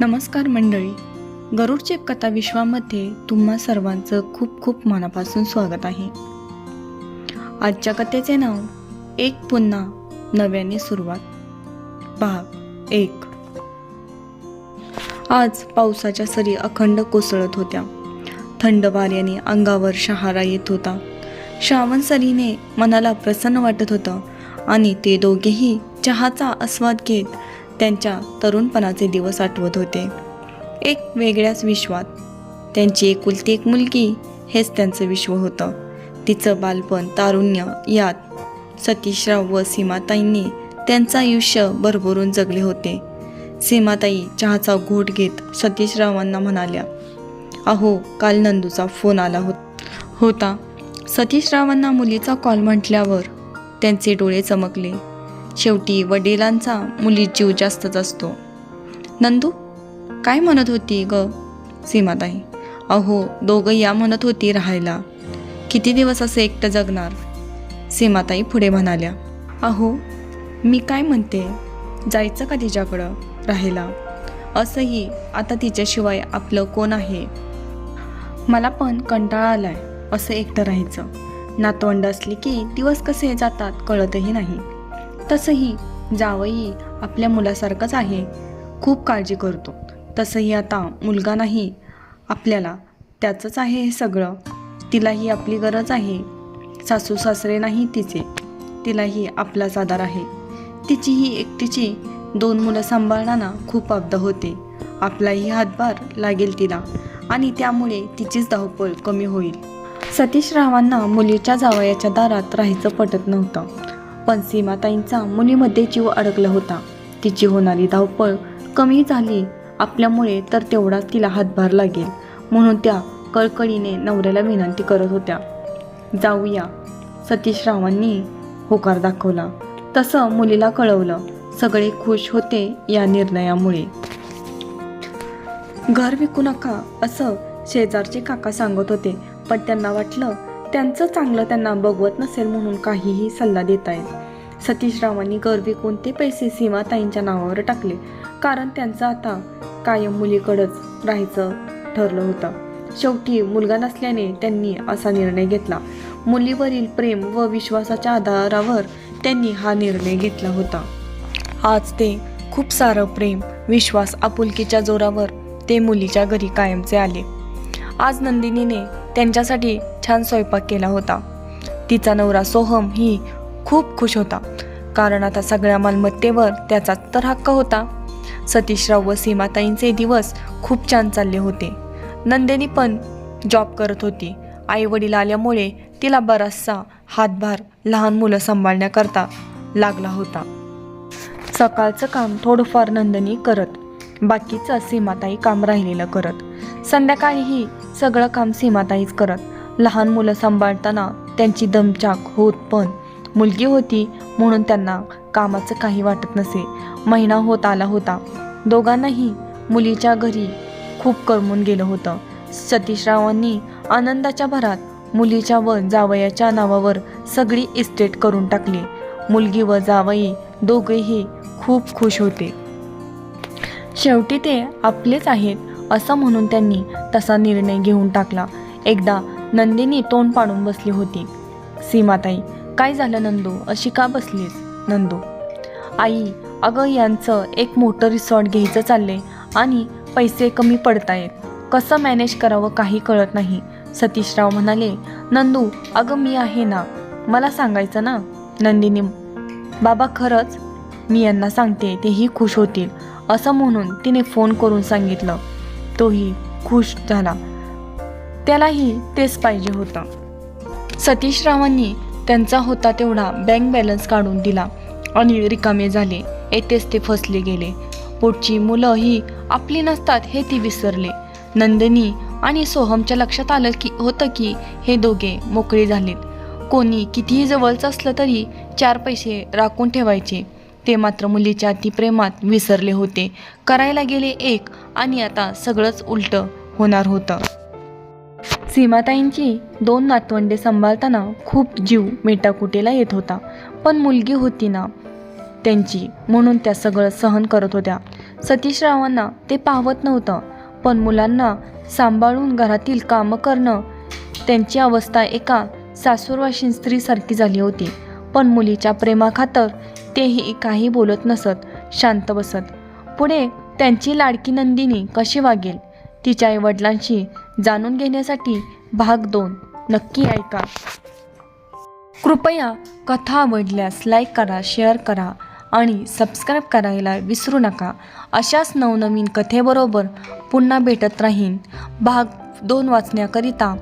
नमस्कार मंडळी. गरुडचे कथा विश्वामध्ये तुम्हा सर्वांचं खूप खूप मनापासून स्वागत आहे. आजच्या कथेचे नाव एक पुन्हा नव्याने सुरुवात. भाग एक. आज पावसाच्या सरी अखंड कोसळत होत्या. थंड वाऱ्याने अंगावर शहारा येत होता. श्रावण सरीने मनाला प्रसन्न वाटत होतं आणि ते दोघेही चहाचा आस्वाद घेत त्यांच्या तरुणपणाचे दिवस आठवत होते. एक वेगळ्याच विश्वात. त्यांची एकुलती एक मुलगी हेच त्यांचं विश्व होतं. तिचं बालपण तारुण्य यात. सतीशराव व सीमाताईंनी त्यांचं आयुष्य भरभरून जगले होते. सीमाताई चहाचा घोट घेत सतीशरावांना म्हणाल्या अहो काल नंदूचा फोन आला होत होता. सतीशरावांना मुलीचा कॉल म्हटल्यावर त्यांचे डोळे चमकले. शेवटी वडिलांचा मुली जीव जास्तच असतो. नंदू काय म्हणत होती ग? सीमाताई अहो दोघं या म्हणत होती राहायला. किती दिवस असं एकटं जगणार? सीमाताई पुढे म्हणाल्या अहो मी काय म्हणते? जायचं का तिच्याकडं राहायला? असंही आता तिच्याशिवाय आपलं कोण आहे? मला पण कंटाळा आलाय असं एकटं राहायचं. नातवंड असली की दिवस कसे जातात कळतही नाही. तसंही जावई आपल्या मुलासारखंच आहे. खूप काळजी करतो. तसंही आता मुलगा नाही आपल्याला त्याचंच आहे हे सगळं. तिलाही आपली गरज आहे. सासू सासरे नाही तिचे. तिलाही आपलाच आधार आहे. तिचीही एकटीची दोन मुलं सांभाळताना खूप अब्दा होते. आपलाही हातभार लागेल तिला आणि त्यामुळे तिचीच धावपळ कमी होईल. सतीश रावांना मुलीच्या जावयाच्या दारात राहायचं पटत नव्हतं. पण सीमाताईंचा मुलीमध्ये जीव अडकला होता. तिची होणारी धावपळ कमी झाली. आपल्यामुळे तर तेवढाच तिला हातभार लागेल म्हणून त्या कळकळीने नवऱ्याला विनंती करत होत्या. जाऊया सतीशरावांनी होकार दाखवला. तसं मुलीला कळवलं. सगळे खुश होते या निर्णयामुळे. घर विकू नका असं शेजारचे काका सांगत होते पण त्यांना वाटलं त्यांचं चांगलं त्यांना बघवत नसेल म्हणून काहीही सल्ला देत आहेत. सतीशरावांनी गर्वी कोणते पैसे सीमाताईंच्या नावावर टाकले? कारण त्यांचं आता कायम मुलीकडंच राहायचं ठरलं होतं. शेवटी मुलगा नसल्याने त्यांनी असा निर्णय घेतला. मुलीवरील प्रेम व विश्वासाच्या आधारावर त्यांनी हा निर्णय घेतला होता. आज ते खूप सारं प्रेम विश्वास आपुलकीच्या जोरावर ते मुलीच्या घरी कायमचे आले. आज नंदिनीने त्यांच्यासाठी छान स्वयंपाक केला होता. तिचा नवरा सोहम ही खूप खुश होता. कारण आता सगळ्या मालमत्तेवर त्याचा तर हक्क होता. सतीशराव व सीमाताईंचे दिवस खूप छान चालले होते. नंदिनी पण जॉब करत होती. आई वडील आल्यामुळे तिला बराचसा हातभार लहान मुलं सांभाळण्याकरता लागला होता. सकाळचं काम थोडंफार नंदिनी करत. बाकीचं सीमाताई काम राहिलेलं करत. संध्याकाळीही सगळं काम सीमाताईच करत. लहान मुलं सांभाळताना त्यांची दमचाक होत पण. मुलगी होती म्हणून त्यांना कामाचं काही वाटत नसे. महिना होत आला होता. दोघांनाही मुलीच्या घरी खूप करमून गेलं होतं. सतीशरावांनी आनंदाच्या भरात मुलीच्या व जावयाच्या नावावर सगळी इस्टेट करून टाकली. मुलगी व जावई दोघेही खूप खुश होते. शेवटी ते आपलेच आहेत असं म्हणून त्यांनी तसा निर्णय घेऊन टाकला. एकदा नंदिनी तोंड पाडून बसली होती. सीमाताई काय झालं नंदू? अशी का बसलीस? नंदू आई अगं यांचं एक मोठं रिसॉर्ट घ्यायचं चाललंय आणि पैसे कमी पडतायत. कसं मॅनेज करावं काही कळत नाही. सतीशराव म्हणाले नंदू अगं मी आहे ना मला सांगायचं ना? नंदिनी बाबा खरंच मी यांना सांगते तेही खुश होतील. असं म्हणून तिने फोन करून सांगितलं. तोही खुश झाला. त्यालाही तेच पाहिजे होतं. सतीशरावांनी त्यांचा होता तेवढा बँक बॅलन्स काढून दिला. आणि रिकामे झाले. येथेच ते फसले गेले. पुढची मुलं ही आपली नसतात हे ती विसरले. नंदिनी आणि सोहमच्या लक्षात आलं की होतं की हे दोघे मोकळे झालेत. कोणी कितीही जवळचं असलं तरी चार पैसे राखून ठेवायचे. ते मात्र मुलीच्या अतिप्रेमात विसरले होते. करायला गेले एक आणि आता सगळंच उलटं होणार होतं. सीमाताईंची दोन नातवंडे सांभाळताना खूप जीव मेटाकुटीला येत होता. पण मुलगी होती ना त्यांची. म्हणून त्या सगळं सहन करत होत्या. सतीशरावांना ते पाहवत नव्हतं. पण मुलांना सांभाळून घरातील कामं करणं त्यांची अवस्था एका सासूरवाशीन स्त्रीसारखी झाली होती. पण मुलीच्या प्रेमाखातर तेही काही बोलत नसत शांत बसत. पुढे त्यांची लाडकी नंदिनी कशी वागेल? तिच्या आईवडिलांशी जाणून घेण्यासाठी भाग दोन. नक्की ऐका. कृपया कथा आवडल्यास लाईक करा शेअर करा आणि सबस्क्राईब करायला विसरू नका. अशाच नवनवीन कथेबरोबर पुन्हा भेटत राहीन. भाग दोन वाचण्याकरिता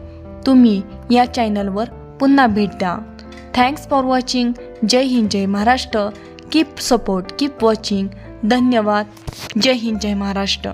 तुम्ही या चॅनलवर पुन्हा भेट द्या. Thanks for watching Jai Hind Jai Maharashtra. Keep support keep watching धन्यवाद. जय हिंद जय महाराष्ट्र.